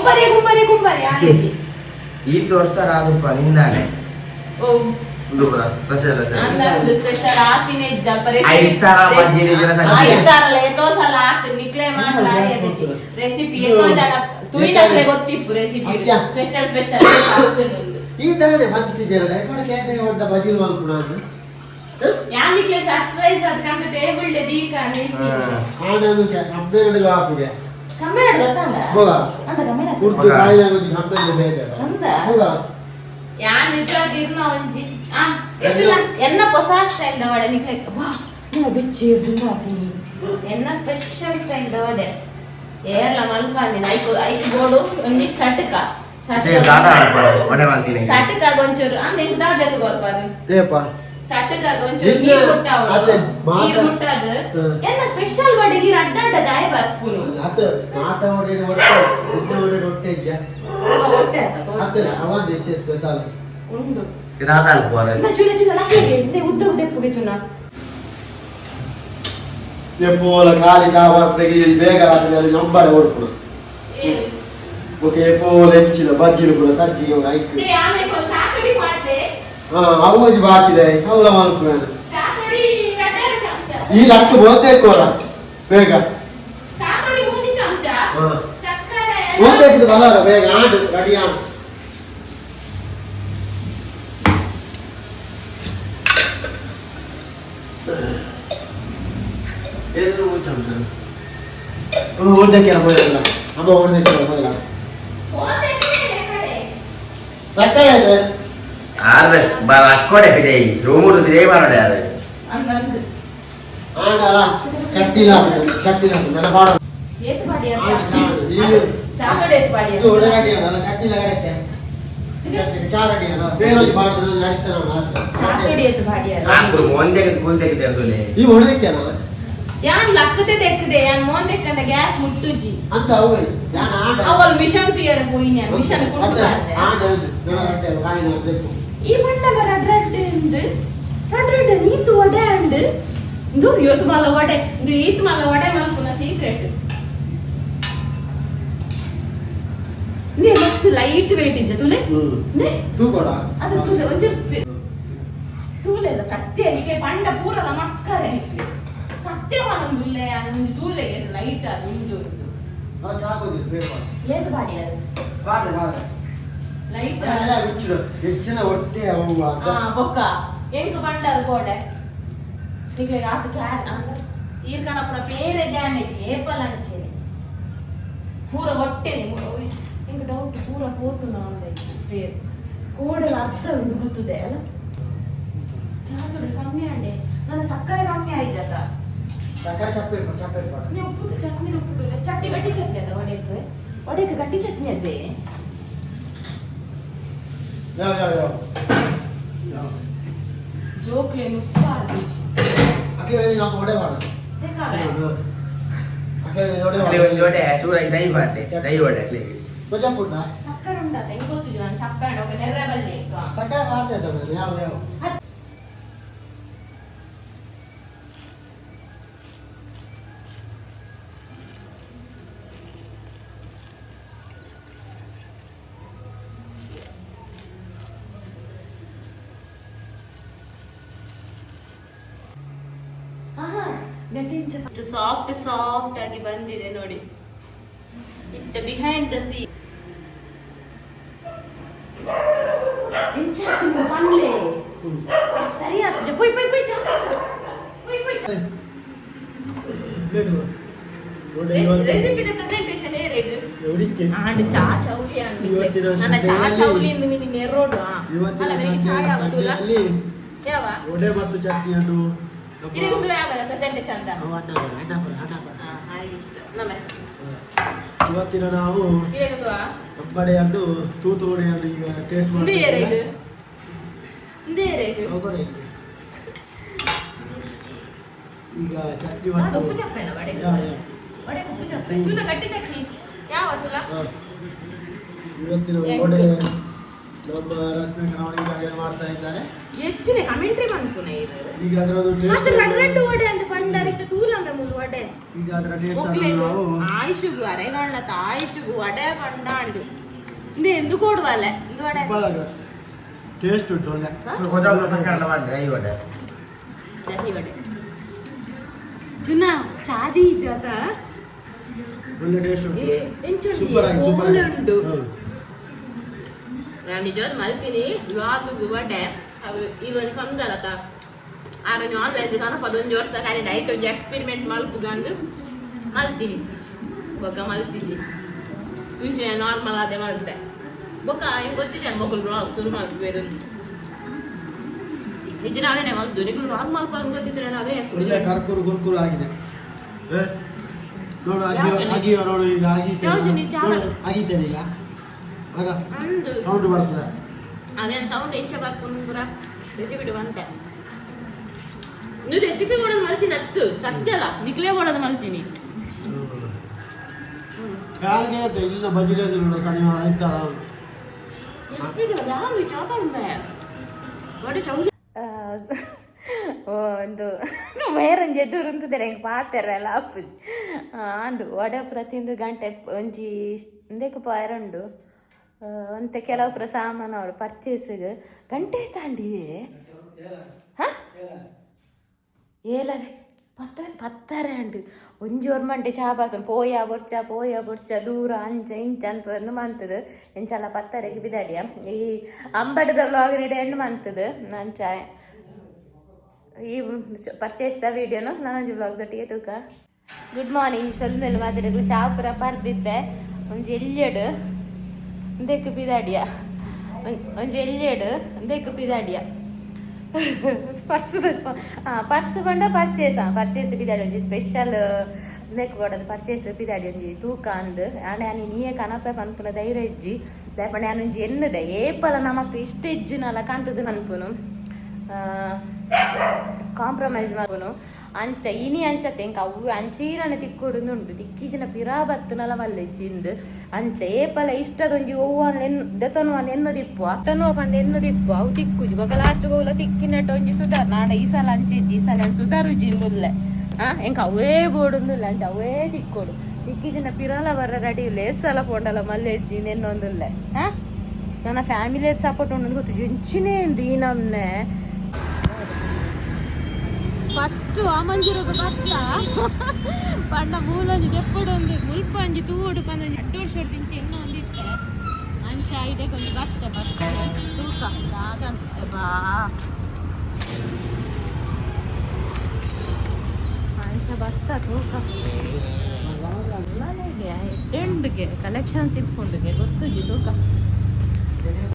ಕುಂಬಾರಿ ಕುಂಬಾರಿ ಕುಂಬಾರಿ ಆಗಿ ಈ ತೋರ್ಸ್ತಾರ ಅದಪ್ಪ ನಿಂದಾನೆ ಓ special special ಆತಿನ ಇಜ್ಜ ಐತಾರ. ಐತಾರಲ್ಲ ಎತ್ತೋ ಸಲ ಆತು ನಿಕ್ಲೆ ಮಾತ್ರ ರೆಸಿಪಿ ಎತ್ತೋ ಜನ ತುಯಿನಕ್ಲೆ ಗೊತ್ತಿಪ್ಪು ರೆಸಿಪಿ. ಸ್ಪೆಷಲ್ ಸ್ಪೆಷಲ್ ಆಗ್ತದೆ ಈ ದಾಡೆ ಮಂತಿ ಜರಡೆ. ಕೊಡ ಕೇಟೆ ಒಡ್ಡ ಬಜಿಲ್ ಮಲ್ಪುಣ ಯಾನಿಕ್ಲೆ ಸರ್ಪ್ರೈಸ್ ಅದ್ ಕಂಡ ಟೇಬಲ್ ಆಡ್ ತಂಡ ಹೋಗ. ಅಂತ. ಕಾಯಿಲೆ ಯಾನ್ ನಿಜವಾಗಿ ಇರ್ನ ಒಂಜಿ ಆ ಎನ್ನ ಹೊಸ ಸ್ಟೈಲ್ ದವಡೆ ನಿಕ್ಲೆ ಬಾ ಬೆಚ್ಚಿ ಹಾಕಿನಿ ಎನ್ನ ಸ್ಪೆಷಲ್ ಸ್ಟೈಲ್ ದವಡೆ. ಏರ್ಲ ಮಲ್ಪಾಂದಿನ ಐಕು ಐಕು ಬೋಡು ಒಂದಿ ಸಟಕ. ದಾದ ದಾದಾ ಒಡೆ ಮಾಡ್ತೀನಿ ಸಟಕ ಒಂಚೂರು ಅಂದ್ರೆ ದಾದಾ ಏಪ ನೀರು ಮುಟ್ಟಾವ ಅದೇ ಮಾತ- ನೀರು ಮುಟ್ಟಾದ ಹ್ಮ್. ಎನ್ನ ಸ್ಪೆಷಲ್ ಉಂಡು ದಾದ ಅಲ್ಪಾರ ಇಂದ ಚೂರ ಚೂರ ಲಕ್ಕಿಗೆ ಇಂದೆ. ಉದ್ದ ಉದ್ದ ಪುಗೆ ಚುನ ಎಪ್ಪೋಲ ಬೇಗ ರಾತ್ರಿ ಅಲ್ಲಿ ನಂಬರ್ ಓಡ್ಕೊಡು ಓಕೆ ಎಪ್ಪೋಲ ಹೆಚ್ಚಿನ ಬಜ್ಜಿಲು ಕೂಡ ಸಜ್ಜಿಗೆ ಐಕ್ ಆಮೇಲೆ ಹಾ ಅವಜಿ ಬಾಕಿದೆ ಅವಳ ಮಲ್ಪುವೇನು ಚಾಕಡಿ ಎರಡೇ ಚಮಚ ಈ ಲಕ್ಕ ಬೋತೆ ಕೋರ ಬೇಗ ಚಾಕಡಿ ಮೂಜಿ ಚಮಚ ಹಾ ಸಕ್ಕರೆ ಬೋತೆ ಬಲಾರ ಬೇಗ ಆಡು ರೆಡಿ ಆಡು ಏನು ಚಮಚ ಒಂದೇ ಕುಲ್ ತೆಗಿತೆ ಅಂತಲೇ ಈ ಹೊಡೆದಕ್ಕೆ ಅಲ್ಲ ಯಾನ್ ಲಕ್ಕದೆ ತೆಕ್ಕದೆ ಯಾನ್ ಮೋನ್ ತೆಕ್ಕಂದ ಗ್ಯಾಸ್ ಮುಟ್ಟುಜಿ ಅಂತ ಅವು ನಾನು ಆಡ. ಅವಲ್ ಮಿಷನ್ ತಿಯರ್ ಹೋಯಿನ ಮಿಷನ್ ಕುಟ್ಟು ಆಡ ಕಾಯಿನ ಬೇಕು ಇವಣ್ಣವರ ಅಡ್ರಡ್ ಅಂದ್ರೆ ಅಡ್ರಡ್ ನೀತು ಒಡೆ ಅಂಡ್ ಇಂದು ಇವತ್ತು ಮಲ್ಲ ಒಡೆ ಇಂದು ಈತ್ ಮಲ್ಲ ಒಡೆ ಮಾಲ್ಪುನ ಸೀಕ್ರೆಟ್ ಇಂದೇ ಮಸ್ತ್ ಲೈಟ್ ವೇಟ್ ಇಜ್ಜ ತೂಲೆ ಅದು ತೂಲೆ ಒಂಚೂರು ತೂಲೆ ಇಲ್ಲ ಸತ್ಯ ನಿಮಗೆ ಪಂಡ ಪೂರ ನಮ್ಮ ಅಕ್ಕದ ನಿಮಗೆ ಸತ್ಯವಾನಂದುಲ್ಲೆ ಅನ್ನೊಂದು ತೂಲೆಗೆ ಲೈಟ್ ಅದು ಉಂಡು ಏದು ಬಾಡಿ ಅದು ಬಾಡ ಬಾಡ ಹೆಚ್ಚಿನ ಹೆಚ್ಚಿನ ಹೊಟ್ಟೆ ಅವು ಅಂತ ಆ ಬೊಕ್ಕ ಎಂಕ್ ಬಂಡಾರ ಕೋಡೆ ನಿಕ್ಲೆಗ್ ಆತ ಕ್ಯಾನ್ ಅಂದ ಈರ್ಕನಪ್ಪನ ಬೇರೆ ಡ್ಯಾಮೇಜ್ ಏಪಲ್ ಅಂಚೆನೆ ಪೂರ ಹೊಟ್ಟೆನೆ ಎಂಕ್ ಡೌಟ್ ಪೂರ ಪೋತು ನಾಂದ ಬೇರೆ ಕೋಡೆಲ ಅರ್ಧ ಒಂದು ಗುರ್ತದೆ ಅಲ್ಲ ಚಾತುಡು ಕಮ್ಮಿ ಅಂಡೆ ನನ್ನ ಸಕ್ಕರೆ ಕಮ್ಮಿ ಆಯ್ತದ ಸಕ್ಕರೆ ಚಪ್ಪೆ ಚಪ್ಪೆ ಕೊಡ ನೀವು ಉಪ್ಪು ಚಟ್ನಿ ಉಪ್ಪು ಚಟ್ನಿ ಗಟ್ಟಿ ಚಟ್ನಿ ಅದ ಒಡೆಕ್ ಒಡೆಕ್ ಗಟ್ಟಿ ಚಟ್ನಿ ಅದೇ ಯಾವ ಯಾವ ಯಾವ ಜೋಕ್ಲೇನು ಅಕ್ಕೆ ನಾವು ಹೊಡೆ ಮಾಡ ತೆಕ್ಕಾಲೆ ಅಕ್ಕೆ ಹೊಡೆ ಅಲ್ಲಿ ಮಾಡ ಚೂರ ದೈ ಮಾಡ್ದೆ ದೈ ಹೊಡೆ ಅಟ್ಲಿ ಮಜಾ ಕೊಡ ಸಕ್ಕರೆ ಉಂಟಾ ಗೊತ್ತಿದ್ದು ನಾನು ಚಪ್ಪೆ ಒಂದು ನೆರ್ರೆ ಬಲ್ಲಿ ಸಕ್ಕರೆ ಮಾಡ್ತಾ ಇದ್ದಾವೆ ಯಾವ ಯಾವ ಸಾಫ್ಟ್ ಸಾಫ್ಟ್ ಆಗಿ ಬಂದಿದೆ ನೋಡಿ. ಇಟ್ ಬಿಹೈಂಡ್ ದ ಸೀ ಸರಿ ಆಗ್ತದೆ ಪೊಯ್ ಪೊಯ್ ಪೊಯ್ ಚಾ ಪೊಯ್ ಪೊಯ್ ಚಾ ರೆಸಿಪಿ ಪ್ರೆಸೆಂಟೇಷನ್ ಆಂಡ್ ಚಾ ಚೌಲಿ ಅಂಡ್ ನನ್ನ ಚಾ ಚೌಲಿ ನೆರೋಡು. ಅಲ್ಲ ನನಗೆ ಚಾ ಯಾವತ್ತಲ್ಲ ಸಂತೆಯಲ್ಲಿ ಯಾವ? ವಡೆ ಮತ್ತು ಚಟ್ನಿಯನ್ನು ನಮ್ಮ ಇವತ್ತಿನ ನಾವು ಅಂಬಡೆಯನ್ನು ತೂತುವಡೆಯನ್ನು ಈಗ ಟೇಸ್ಟ್ ಮಾಡಿ ಈಗ ಚಟ್ನಿ ಉಪ್ಪು ಚಪ್ಪೆನ ವಡೆ? ಉಪ್ಪು ಚಪ್ಪೆ ಚೂಲ ಗಟ್ಟಿ ಚಟ್ನಿ. ಯಾವ ಚೂಲ. ಇವತ್ತಿನ ವಡೆ ಮಾಡ್ತಾ ಇದ್ದಾರೆ. ಹೆಚ್ಚಿನ ಕಮೆಂಟ್ರಿ ಇರೋದು ಈಗ ಮತ್ತೆ ರೆಡ್ ರೆಡ್ ವಡೆ ಅಂತ ಪಂಡರಿತ ತೂಲಂಬ ಮೂಲು ವಡೆ. ಈಗ ಅದರ ಟೇಸ್ಟ್ ನಾವು ಆಯುಷುಗು ವಡೆ ಪಂಡಾಂಡು ಇಂದು ಎಂದು ಕೊಡುವಲ್ಲ ಇಂದು ವಡೆ. ಟೇಸ್ಟ್ ಉಂಟು ಒಳ್ಳೆ. ಗೊತ್ತಾಗಲ್ಲ ಸಂಕರಣ ಮಾಡ್ರೆ ಈ ಒಡೆ ದಹಿ ವಡೆ. ಚುನ ಚಾದಿ ಜಾತ. ಒಳ್ಳೆ ಟೇಸ್ಟ್ ಉಂಟು. ಸೂಪರ್ ಆಗಿ ಸೂಪರ್ ಉಂಟು. ನಾನು ನಿಜವಾದ ಮಲ್ತೀನಿ ಇವಾಗುಗು ವಡೆ ಅವು ಇವನ್ ಕಂದಲತ ಆಗ ನೀವು ಆನ್ಲೈನ್ ಕನಪ ಅದೊಂದು ವರ್ಷ ಖಾಲಿ ಡೈಟ್ ಒಂದು ಎಕ್ಸ್ಪೆರಿಮೆಂಟ್ ಮಲ್ಕೊಂಡು ಮಲ್ತೀನಿ ಬೊಕ್ಕ ಮಲ್ತಿಜಿ ಮುಂಚೆ ನಾರ್ಮಲ್ ಅದೇ ಮಲ್ತೆ ಬೊಕ್ಕ ಹಿಂಗೆ ಗೊತ್ತಿಲ್ಲ ಮಕ್ಕಳು ಶುರು ಮಾಡ್ಬೇಕು ನಿಜ ನಾವೇನೆ ಒಂದು ನೀವು ಬ್ಲಾಗ್ ಮಾಡ್ಕೊಂಡು ಗೊತ್ತಿದ್ರೆ ನಾವೇ ಒಳ್ಳೆ ಕರ್ಕುರು ಗುರುಕುರು ಆಗಿದೆ ನೋಡು ಆಗಿ ನೋಡು ಈಗ ಆಗಿ ಆಗೀತೇನೆ ಈಗ ಆಗ ಅಂದು. ಸೌಂಡ್ ಬರ್ತದೆ. ಅದೇನು ಸೌಂಡ್ ಹೆಚ್ಚ ಬರ್ಕೊಂಡು ಪೂರ ರೆಸಿಪಿ ಬಂತೆ ನೀವು ರೆಸಿಪಿ ಕೊಡೋದು ಮಾಡ್ತೀನಿ ಹತ್ತು ಸತ್ಯ ಅಲ್ಲ. ನಿಕ್ಲೇ ಕೊಡೋದು ಮಾಡ್ತೀನಿ ಯಾರಿಗೇನಂತೆ ಇಲ್ಲ ಬಜಿರೇದು ನೋಡು ಶನಿವಾರ ಚೌಲಿ ಒಂದು ಬೇರೊಂದು ಎದುರುಂತಿದ್ದಾರೆ ಹೆಂಗೆ ಪಾತೆರಲ್ಲ ಅಪ್ಪುಜಿ ಅಂಡು ಒಡೆ ಪ್ರತಿಯೊಂದು ಗಂಟೆ ಒಂಜಿ ಇಂದಕ್ಕೆ ಪಾಯರಂಡು ಅಂತ ಕೆಲವು ಪ್ರ ಸಾಮಾನು ಅವಳು ಪರ್ಚೇಸಿಗೆ ಗಂಟೆ ತಾಂಡಿ. ಹಾಂ? ಏಲರೆ ಪತ್ತ ಪತ್ತಾರೆ ಅಂಡು ಒಂಜಿ ಒರ್ ಮಂಟೆ ಚಾ ಬಾತನ್ ಪೋಯ ಬೊರ್ಚ ಪೋಯ ಬೊರ್ಚ, ದೂರ ಅಂಚ, ಇಂಚ ಅಂತ ಒಂದು ಮಂತದ. ಎಂಚಲ್ಲ ಪತ್ತರೆಗೆ ಬಿದಾಡಿಯ. ಈ ಅಂಬಡದ ವ್ಲಾಗ್ ಹೆಣ್ಣು ಮಂತದ. ಅಂಚ, ಈ ಪರ್ಚೇಸ್ದ ವಿಡಿಯೋನು ನಾನೊಂದು ವ್ಲಾಗ್ದೊಟ್ಟಿಗೆ ತೂಕ ಗುಡ್ ಮಾರ್ನಿಂಗ್ ಸೊಲ್ಮೆಲ್ ಮಾತಾಡಿದ್ರು ಚಾಪುರ ಪರ್ದಿದ್ದೆ. ಒಂದು ಎಲ್ಯಡು ಒಂದೆಕ್ ಪಿದಾಡಿಯ ಒಂಜಿ ಎಲ್ಯಡು ಒಂದೆಕ್ ಪಿದಾಡಿಯ ಪರ್ಸ್ ಪರ್ಸ್ ಬಂಡ ಪರ್ಚೇಸ್ ಪರ್ಚೇಸ್ ಪಿದಾಡಿ ಒಂಜಿ ಸ್ಪೆಷಲ್ ಒಂದೆಕ್ ಕೊಡೋದು ಪರ್ಚೇಸ್ ಪಿದಾಡಿ ಒಂಜಿ ತೂಕ ಅಂದ್ ಆಂಡ ನಾನು ನೀಯೇ ಕನಪೆ ಪನ್ಪುನ ಧೈರ್ಯ ಇಜ್ಜಿ ದಾಯಪಂಡ ನಾನು ಒಂಜಿ ಎನ್ನದೆ ಏಪಲ ನಮಕ್ ಇಷ್ಟ ಇಜ್ಜಿನಲ್ಲ ಕಾಂತದ್ದು ಪನ್ಪುನು ಕಾಂಪ್ರಮೈಸ್ ಮಾಡ್ಕೊನು ಅಂಚ, ಇನಿ ಅಂಚ ತೆಂಕ, ಅವು ಅಂಚೀರನೆ ತಿಕ್ಕೊಡುಂದುಂಡು ತಿಕ್ಕಿಜಿನ ಪಿರಾ ಬತ್ತುನಲ ಮಲ್ಲೆಜ್ಜಿಂದು ಅಂಚ, ಏಪಲ ಇಷ್ಟದೊಂಜಿ ಒವ್ವನ್ ಎನ್ ದೆತನು ಒಂದು ಎನ್ನು ದಿಪ್ಪು ಅತನು ಒಂದು ಎನ್ನು ದಿಪ್ಪು, ಅವು ತಿಕ್ಕುಜಿ. ಬೊಕ ಲಾಸ್ಟ್ ಗೋಲ ತಿಕ್ಕಿನಟ್ಟು ಒಂಜಿ ಸುಧಾರ್. ನಾಡ ಈ ಸಲ ಅಂಚೆಜ್ಜಿ ಈ ಸಲ ಸುಧಾರು ಜಿಂದುಲ್ಲೆ ಆ, ಎಂಕ ಅವೇ ಬೋಡುಂದುಲ್ಲ, ಅಂಚ ಅವೇ ತಿಕ್ಕೊಡು. ತಿಕ್ಕಿಜಿನ ಪಿರಾಲ ಬರ ರೆಡಿ ಇಲ್ಲ ಸಲ ಪೋಂಡಲ ಮಲ್ಲೆಜ್ಜಿ ನೆನ್ನೊಂದುಲ್ಲೆ. ಹಾ ನನ್ನ ಫ್ಯಾಮಿಲಿ ಸಪೋರ್ಟ್ ಉಂಡು ಗೊತ್ತು, ಜಂಚಿನೇ ಉಂಡು ಈ ಫಸ್ಟ್ ಆಮಂಜಿರೋಗ ಬತ್ತ ಪಂಡ ಮೂಲೊಂಜಿ ಮುಲ್ಪ ಮುಲ್ಪಂಜಿ, ತೂಡು ಪಂದೊಂಜಿ ಅಡ್ಡು ವರ್ಷ ದಿಂಚಿ ಇನ್ನೂ ಒಂದಿತ್ತೆ ಅಂಚ ಐಡೆ ಕೊಂಚ ಬತ್ತೆ ಬತ್ತೆ ತೂಕ ದಾದಂತೆ ಬಾ. ಅಂಚ ಬತ್ತ, ತೂಕ. ಮನೆಗೆ ಎಂಡ್ಗೆ ಕಲೆಕ್ಷನ್ ಸಿಪ್ಪುಂಡಿಗೆ ಗೊತ್ತುಜಿ ತೂಕ.